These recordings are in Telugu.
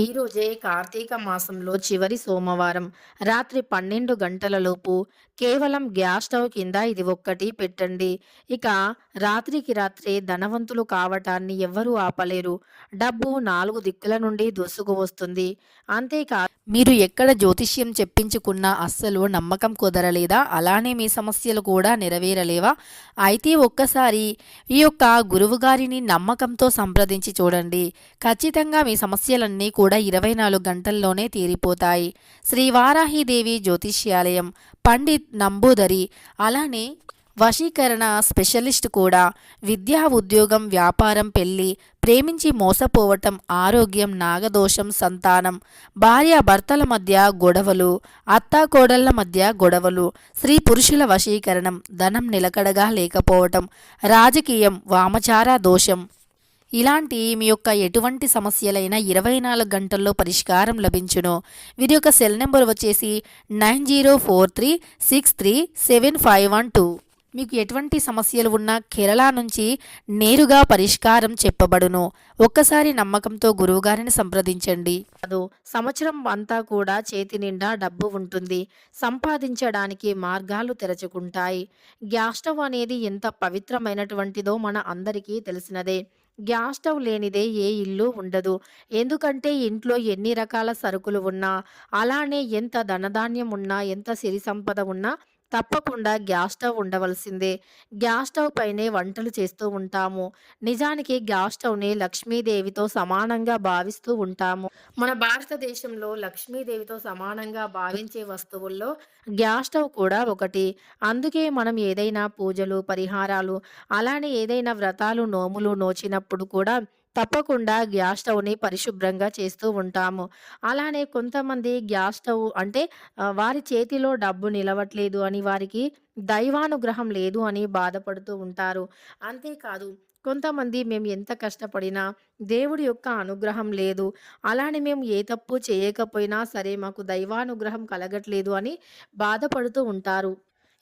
ఈరోజే కార్తీక మాసంలో చివరి సోమవారం రాత్రి పన్నెండు గంటలలోపు కేవలం గ్యాస్ స్టవ్ కింద ఇది ఒక్కటి పెట్టండి. ఇక రాత్రికి రాత్రే ధనవంతులు కావటాన్ని ఎవ్వరూ ఆపలేరు. డబ్బు నాలుగు దిక్కుల నుండి దొసుకు వస్తుంది. అంతేకా మీరు ఎక్కడ జ్యోతిష్యం చెప్పించుకున్నా అస్సలు నమ్మకం కుదరలేదా? అలానే మీ సమస్యలు కూడా నెరవేరలేవా? అయితే ఒక్కసారి ఈ యొక్క గురువుగారిని నమ్మకంతో సంప్రదించి చూడండి. ఖచ్చితంగా మీ సమస్యలన్నీ కూడా కూడా ఇరవై నాలుగు గంటల్లోనే తీరిపోతాయి. శ్రీ వారాహిదేవి జ్యోతిష్యాలయం పండిత్ నంబూదరి అలానే వశీకరణ స్పెషలిస్ట్ కూడా. విద్యా ఉద్యోగం వ్యాపారం పెళ్ళి ప్రేమించి మోసపోవటం ఆరోగ్యం నాగదోషం సంతానం భార్య భర్తల మధ్య గొడవలు అత్తాకోడళ్ళ మధ్య గొడవలు స్త్రీ పురుషుల వశీకరణం ధనం నిలకడగా లేకపోవటం రాజకీయం వామచార దోషం ఇలాంటి మీ యొక్క ఎటువంటి సమస్యలైనా ఇరవై నాలుగు గంటల్లో పరిష్కారం లభించును. వీరి యొక్క సెల్ నెంబర్ వచ్చేసి nine zero four three six three seven five one two. మీకు ఎటువంటి సమస్యలు ఉన్నా కేరళ నుంచి నేరుగా పరిష్కారం చెప్పబడును. ఒక్కసారి నమ్మకంతో గురువుగారిని సంప్రదించండి. అదో సంవత్సరం అంతా కూడా చేతి నిండా డబ్బు ఉంటుంది. సంపాదించడానికి మార్గాలు తెరచుకుంటాయి. గ్యాస్ స్టవ్ అనేది ఎంత పవిత్రమైనటువంటిదో మన అందరికీ తెలిసినదే. గ్యాస్ స్టవ్ లేనిదే ఏ ఇల్లు ఉండదు. ఎందుకంటే ఇంట్లో ఎన్ని రకాల సరుకులు ఉన్నా అలానే ఎంత ధనధాన్యం ఉన్నా ఎంత సిరి సంపద ఉన్నా తప్పకుండా గ్యాస్ స్టవ్ ఉండవలసిందే. గ్యాస్ స్టవ్ పైనే వంటలు చేస్తూ ఉంటాము. నిజానికి గ్యాస్ స్టవ్ని లక్ష్మీదేవితో సమానంగా భావిస్తూ ఉంటాము. మన భారతదేశంలో లక్ష్మీదేవితో సమానంగా భావించే వస్తువుల్లో గ్యాస్ స్టవ్ కూడా ఒకటి. అందుకే మనం ఏదైనా పూజలు పరిహారాలు అలానే ఏదైనా వ్రతాలు నోములు నోచినప్పుడు కూడా తప్పకుండా గ్యాస్ స్టవ్ని పరిశుభ్రంగా చేస్తూ ఉంటాము. అలానే కొంతమంది గ్యాస్ స్టవ్ అంటే వారి చేతిలో డబ్బు నిలవట్లేదు అని వారికి దైవానుగ్రహం లేదు అని బాధపడుతూ ఉంటారు. అంతేకాదు కొంతమంది మేము ఎంత కష్టపడినా దేవుడి యొక్క అనుగ్రహం లేదు. అలానే మేము ఏ తప్పు చేయకపోయినా సరే మాకు దైవానుగ్రహం కలగట్లేదు అని బాధపడుతూ ఉంటారు.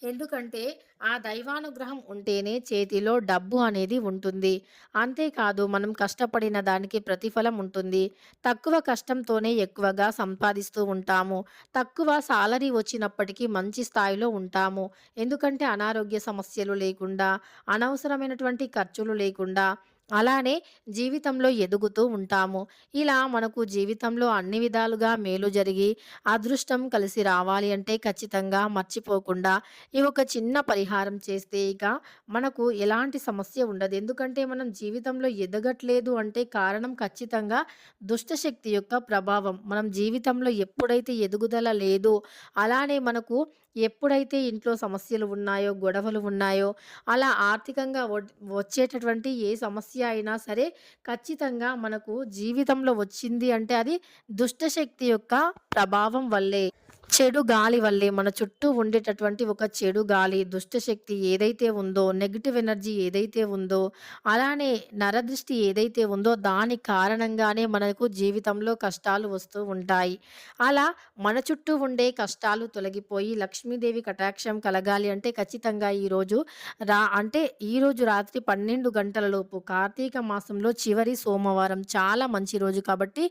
ఎందుకంటే ఆ దైవానుగ్రహం ఉంటేనే చేతిలో డబ్బు అనేది ఉంటుంది. అంతేకాదు మనం కష్టపడిన దానికి ప్రతిఫలం ఉంటుంది. తక్కువ కష్టంతోనే ఎక్కువగా సంపాదిస్తూ ఉంటాము. తక్కువ సాలరీ వచ్చినప్పటికీ మంచి స్థాయిలో ఉంటాము. ఎందుకంటే అనారోగ్య సమస్యలు లేకుండా అనవసరమైనటువంటి ఖర్చులు లేకుండా అలానే జీవితంలో ఎదుగుతూ ఉంటాము. ఇలా మనకు జీవితంలో అన్ని విధాలుగా మేలు జరిగి అదృష్టం కలిసి రావాలి అంటే ఖచ్చితంగా మర్చిపోకుండా ఈ ఒక చిన్న పరిహారం చేస్తే ఇక మనకు ఎలాంటి సమస్య ఉండదు. ఎందుకంటే మనం జీవితంలో ఎదగట్లేదు అంటే కారణం ఖచ్చితంగా దుష్టశక్తి యొక్క ప్రభావం. మనం జీవితంలో ఎప్పుడైతే ఎదుగుదల లేదో అలానే మనకు ఎప్పుడైతే ఇంట్లో సమస్యలు ఉన్నాయో గొడవలు ఉన్నాయో అలా ఆర్థికంగా వడ్- వచ్చేటటువంటి ఏ సమస్య అయినా సరే ఖచ్చితంగా మనకు జీవితంలో వచ్చింది అంటే అది దుష్టశక్తి యొక్క ప్రభావం వల్లే. చెడు గాలి వల్లే మన చుట్టూ ఉండేటటువంటి ఒక చెడు గాలి దుష్టశక్తి ఏదైతే ఉందో నెగిటివ్ ఎనర్జీ ఏదైతే ఉందో అలానే నరదృష్టి ఏదైతే ఉందో దాని కారణంగానే మనకు జీవితంలో కష్టాలు వస్తూ ఉంటాయి. అలా మన చుట్టూ ఉండే కష్టాలు తొలగిపోయి లక్ష్మీదేవి కటాక్షం కలగాలి అంటే ఖచ్చితంగా ఈరోజు రా అంటే ఈరోజు రాత్రి పన్నెండు గంటలలోపు కార్తీక మాసంలో చివరి సోమవారం చాలా మంచి రోజు కాబట్టి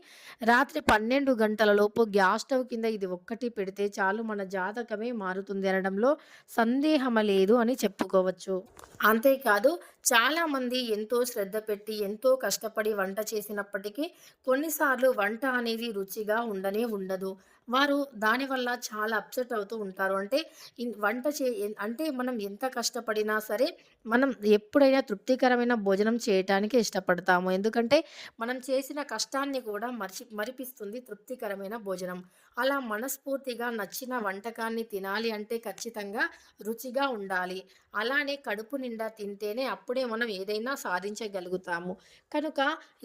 రాత్రి పన్నెండు గంటలలోపు గ్యాస్ స్టవ్ కింద ఇది ఒక్కటి పెడితే చాలు మన జాతకమే మారుతుంది అనడంలో సందేహం లేదు అని చెప్పుకోవచ్చు. అంతేకాదు చాలామంది ఎంతో శ్రద్ధ పెట్టి ఎంతో కష్టపడి వంట చేసినప్పటికీ కొన్నిసార్లు వంట అనేది రుచిగా ఉండనే ఉండదు. వారు దానివల్ల చాలా అప్సెట్ అవుతూ ఉంటారు. అంటే వంట చే అంటే మనం ఎంత కష్టపడినా సరే మనం ఎప్పుడైనా తృప్తికరమైన భోజనం చేయటానికి ఇష్టపడతాము. ఎందుకంటే మనం చేసిన కష్టాన్ని కూడా మర్చి మరిపిస్తుంది తృప్తికరమైన భోజనం. అలా మనస్ఫూర్తిగా నచ్చిన వంటకాన్ని తినాలి అంటే ఖచ్చితంగా రుచిగా ఉండాలి. అలానే కడుపు నిండా తింటేనే అప్పుడు అప్పుడే మనం ఏదైనా సాధించగలుగుతాము కనుక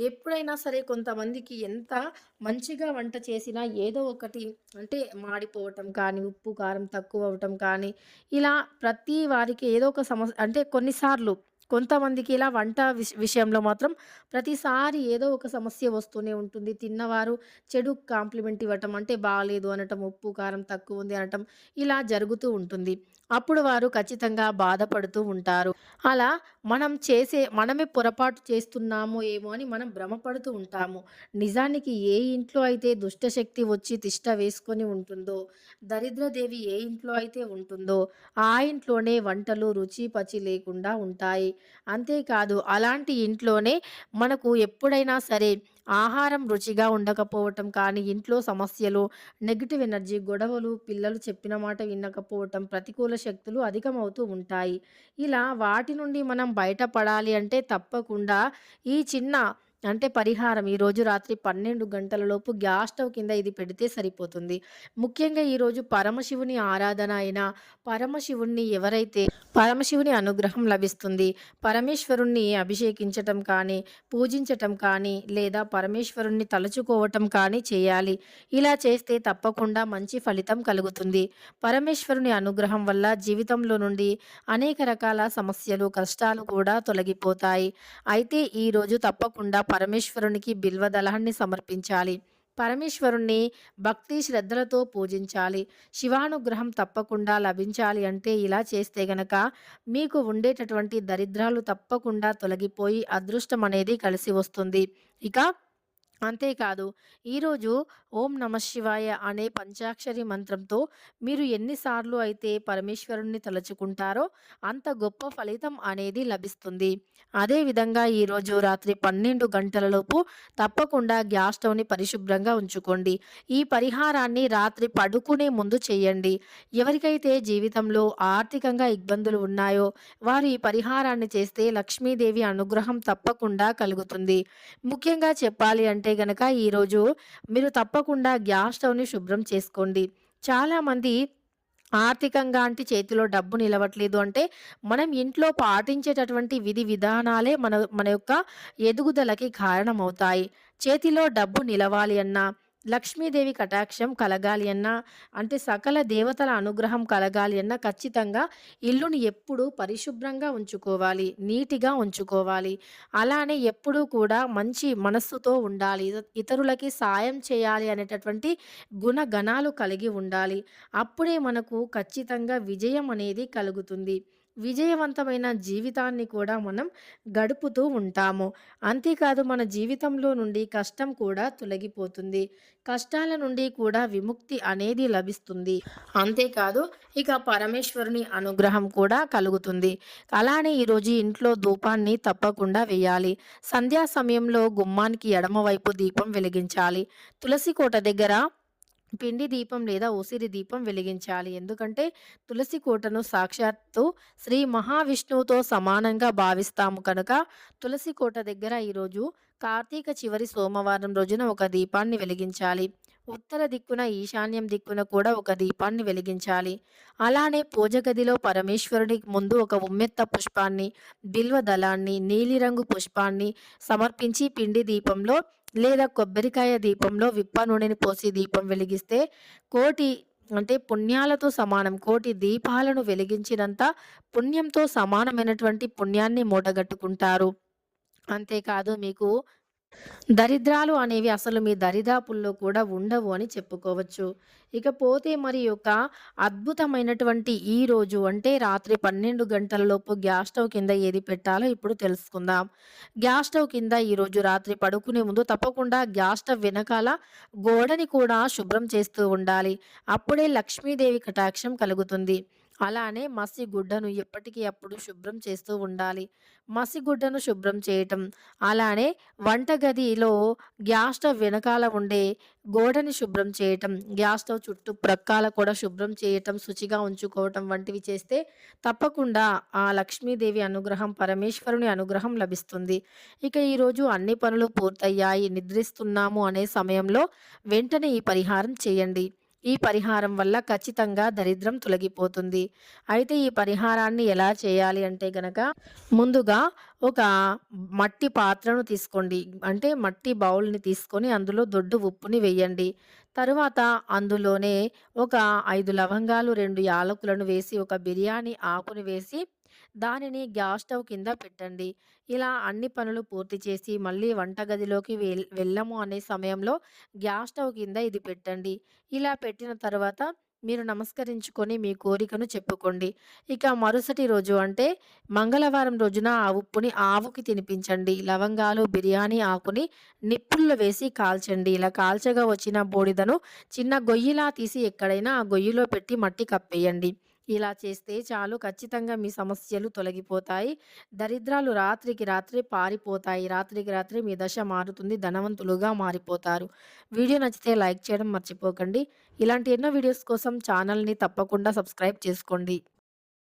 ఎప్పుడైనా సరే కొంతమందికి ఎంత మంచిగా వంట చేసినా ఏదో ఒకటి అంటే మాడిపోవటం కానీ ఉప్పు కారం తక్కువ అవ్వటం కానీ ఇలా ప్రతి వారికి ఏదో ఒక సమస్య అంటే కొన్నిసార్లు కొంతమందికి ఇలా వంట విష విషయంలో మాత్రం ప్రతిసారి ఏదో ఒక సమస్య వస్తూనే ఉంటుంది. తిన్నవారు చెడు కాంప్లిమెంట్ ఇవ్వటం అంటే బాగాలేదు అనటం, ఉప్పు, కారం తక్కువ ఉంది అనటం ఇలా జరుగుతూ ఉంటుంది. అప్పుడు వారు ఖచ్చితంగా బాధపడుతూ ఉంటారు. అలా మనం చేసే మనమే పొరపాటు చేస్తున్నామో ఏమో అని మనం భ్రమపడుతూ ఉంటాము. నిజానికి ఏ ఇంట్లో అయితే దుష్టశక్తి వచ్చి తిష్ట వేసుకొని ఉంటుందో, దరిద్రదేవి ఏ ఇంట్లో అయితే ఉంటుందో, ఆ ఇంట్లోనే వంటలు రుచి, పచి లేకుండా ఉంటాయి. అంతేకాదు అలాంటి ఇంట్లోనే మనకు ఎప్పుడైనా సరే ఆహారం రుచిగా ఉండకపోవటం కానీ, ఇంట్లో సమస్యలు, నెగిటివ్ ఎనర్జీ, గొడవలు, పిల్లలు చెప్పిన మాట వినకపోవటం, ప్రతికూల శక్తులు అధికమవుతూ ఉంటాయి. ఇలా వాటి నుండి మనం బయటపడాలి అంటే తప్పకుండా ఈ చిన్న అంటే పరిహారం ఈరోజు రాత్రి 12 గంటలలోపు గ్యాస్ స్టవ్ కింద ఇది పెడితే సరిపోతుంది. ముఖ్యంగా ఈరోజు పరమశివుని ఆరాధన అయిన పరమశివుణ్ణి ఎవరైతే పరమశివుని అనుగ్రహం లభిస్తుంది. పరమేశ్వరుణ్ణి అభిషేకించటం కానీ, పూజించటం కానీ లేదా పరమేశ్వరుణ్ణి తలుచుకోవటం కానీ చేయాలి. ఇలా చేస్తే తప్పకుండా మంచి ఫలితం కలుగుతుంది. పరమేశ్వరుని అనుగ్రహం వల్ల జీవితంలో నుండి అనేక రకాల సమస్యలు, కష్టాలు కూడా తొలగిపోతాయి. అయితే ఈరోజు తప్పకుండా పరమేశ్వరునికి బిల్వదళాన్ని సమర్పించాలి. పరమేశ్వరుణ్ణి భక్తి శ్రద్ధలతో పూజించాలి. శివానుగ్రహం తప్పకుండా లభించాలి అంటే ఇలా చేస్తే గనక మీకు ఉండేటటువంటి దరిద్రాలు తప్పకుండా తొలగిపోయి అదృష్టం అనేది కలిసి వస్తుంది. ఇక అంతేకాదు ఈరోజు ఓం నమఃశివాయ అనే పంచాక్షరి మంత్రంతో మీరు ఎన్నిసార్లు అయితే పరమేశ్వరుణ్ణి తలుచుకుంటారో అంత గొప్ప ఫలితం అనేది లభిస్తుంది. అదేవిధంగా ఈరోజు రాత్రి 12 గంటలలోపు తప్పకుండా గ్యాస్ స్టవ్‌ని పరిశుభ్రంగా ఉంచుకోండి. ఈ పరిహారాన్ని రాత్రి పడుకునే ముందు చేయండి. ఎవరికైతే జీవితంలో ఆర్థికంగా ఇబ్బందులు ఉన్నాయో వారు ఈ పరిహారాన్ని చేస్తే లక్ష్మీదేవి అనుగ్రహం తప్పకుండా కలుగుతుంది. ముఖ్యంగా చెప్పాలి అంటే గనక ఈరోజు మీరు తప్పకుండా గ్యాస్ స్టవ్‌ని శుభ్రం చేసుకోండి. చాలామంది ఆర్థికంగా అంటే చేతిలో డబ్బు నిలవట్లేదు అంటే మనం ఇంట్లో పాటించేటటువంటి విధి విధానాలే మన మన యొక్క ఎదుగుదలకి కారణమవుతాయి. చేతిలో డబ్బు నిలవాలి అన్నా, లక్ష్మీదేవి కటాక్షం కలగాలి అన్నా, అంటే సకల దేవతల అనుగ్రహం కలగాలి అన్నా ఖచ్చితంగా ఇల్లుని ఎప్పుడూ పరిశుభ్రంగా ఉంచుకోవాలి. నీటిగా ఉంచుకోవాలి. అలానే ఎప్పుడూ కూడా మంచి మనస్సుతో ఉండాలి. ఇతరులకి సాయం చేయాలి అనేటటువంటి గుణగణాలు కలిగి ఉండాలి. అప్పుడే మనకు ఖచ్చితంగా విజయం అనేది కలుగుతుంది. విజయవంతమైన జీవితాన్ని కూడా మనం గడుపుతూ ఉంటాము. అంతేకాదు మన జీవితంలో నుండి కష్టం కూడా తొలగిపోతుంది. కష్టాల నుండి కూడా విముక్తి అనేది లభిస్తుంది. అంతేకాదు ఇక పరమేశ్వరుని అనుగ్రహం కూడా కలుగుతుంది. అలానే ఈరోజు ఇంట్లో ధూపాన్ని తప్పకుండా వేయాలి. సంధ్యా సమయంలో గుమ్మానికి ఎడమవైపు దీపం వెలిగించాలి. తులసి కోట దగ్గర పిండి దీపం లేదా ఉసిరి దీపం వెలిగించాలి. ఎందుకంటే తులసి కోటను సాక్షాత్తు శ్రీ మహావిష్ణువుతో సమానంగా భావిస్తాము కనుక తులసి కోట దగ్గర ఈరోజు కార్తీక చివరి సోమవారం రోజున ఒక దీపాన్ని వెలిగించాలి. ఉత్తర దిక్కున ఈశాన్యం దిక్కున కూడా ఒక దీపాన్ని వెలిగించాలి. అలానే పూజ గదిలో పరమేశ్వరుడి ముందు ఒక ఉమ్మెత్త పుష్పాన్ని, బిల్వ దళాన్ని, నీలిరంగు పుష్పాన్ని సమర్పించి పిండి దీపంలో లేదా కొబ్బరికాయ దీపంలో విప్ప నూనెని పోసి దీపం వెలిగిస్తే కోటి అంటే పుణ్యాలతో సమానం. కోటి దీపాలను వెలిగించినంత పుణ్యంతో సమానమైనటువంటి పుణ్యాన్ని మూటగట్టుకుంటారు. అంతేకాదు మీకు దరిద్రాలు అనేవి అసలు మీ దరిదాపుల్లో కూడా ఉండవు అని చెప్పుకోవచ్చు. ఇకపోతే మరి యొక్క అద్భుతమైనటువంటి ఈ రోజు అంటే రాత్రి 12 గంటలలోపు గ్యాస్ స్టవ్ కింద ఏది పెట్టాలో ఇప్పుడు తెలుసుకుందాం. గ్యాస్ స్టవ్ కింద ఈరోజు రాత్రి పడుకునే ముందు తప్పకుండా గ్యాస్ స్టవ్ వెనకాల గోడని కూడా శుభ్రం చేస్తూ ఉండాలి. అప్పుడే లక్ష్మీదేవి కటాక్షం కలుగుతుంది. అలానే మసిగుడ్డను ఎప్పటికీ అప్పుడు శుభ్రం చేస్తూ ఉండాలి. మసిగుడ్డను శుభ్రం చేయటం, అలానే వంటగదిలో గ్యాస్ స్టవ్ వెనకాల ఉండే గోడని శుభ్రం చేయటం, గ్యాస్ స్టవ్ చుట్టూ ప్రక్కాల కూడా శుభ్రం చేయటం, శుచిగా ఉంచుకోవటం వంటివి చేస్తే తప్పకుండా ఆ లక్ష్మీదేవి అనుగ్రహం, పరమేశ్వరుని అనుగ్రహం లభిస్తుంది. ఇక ఈరోజు అన్ని పనులు పూర్తయ్యాయి, నిద్రిస్తున్నాము అనే సమయంలో వెంటనే ఈ పరిహారం చేయండి. ఈ పరిహారం వల్ల ఖచ్చితంగా దరిద్రం తొలగిపోతుంది. అయితే ఈ పరిహారాన్ని ఎలా చేయాలి అంటే గనక ముందుగా ఒక మట్టి పాత్రను తీసుకోండి. అంటే మట్టి బౌల్‌ని తీసుకొని అందులో దొడ్డు ఉప్పుని వేయండి. తరువాత అందులోనే ఒక ఐదు లవంగాలు, రెండు యాలకులను వేసి, ఒక బిర్యానీ ఆకుని వేసి దానిని గ్యాస్ స్టవ్ కింద పెట్టండి. ఇలా అన్ని పనులు పూర్తి చేసి మళ్ళీ వంటగదిలోకి వెల్ వెళ్ళము అనే సమయంలో గ్యాస్ స్టవ్ కింద ఇది పెట్టండి. ఇలా పెట్టిన తర్వాత మీరు నమస్కరించుకొని మీ కోరికను చెప్పుకోండి. ఇక మరుసటి రోజు అంటే మంగళవారం రోజున ఆ ఉప్పుని ఆవుకి తినిపించండి. లవంగాలు, బిర్యానీ ఆకుని నిప్పుల్లో వేసి కాల్చండి. ఇలా కాల్చగా వచ్చిన బూడిదను చిన్న గొయ్యిలా తీసి ఎక్కడైనా ఆ గొయ్యిలో పెట్టి మట్టి కప్పేయండి. ఇలా చేస్తే చాలు ఖచ్చితంగా మీ సమస్యలు తొలగిపోతాయి. దరిద్రాలు రాత్రికి రాత్రి పారిపోతాయి. రాత్రికి రాత్రి మీ దశ మారుతుంది. ధనవంతులుగా మారిపోతారు. వీడియో నచ్చితే లైక్ చేయడం మర్చిపోకండి. ఇలాంటి ఎన్నో వీడియోస్ కోసం ఛానల్‌ని తప్పకుండా సబ్స్క్రైబ్ చేసుకోండి.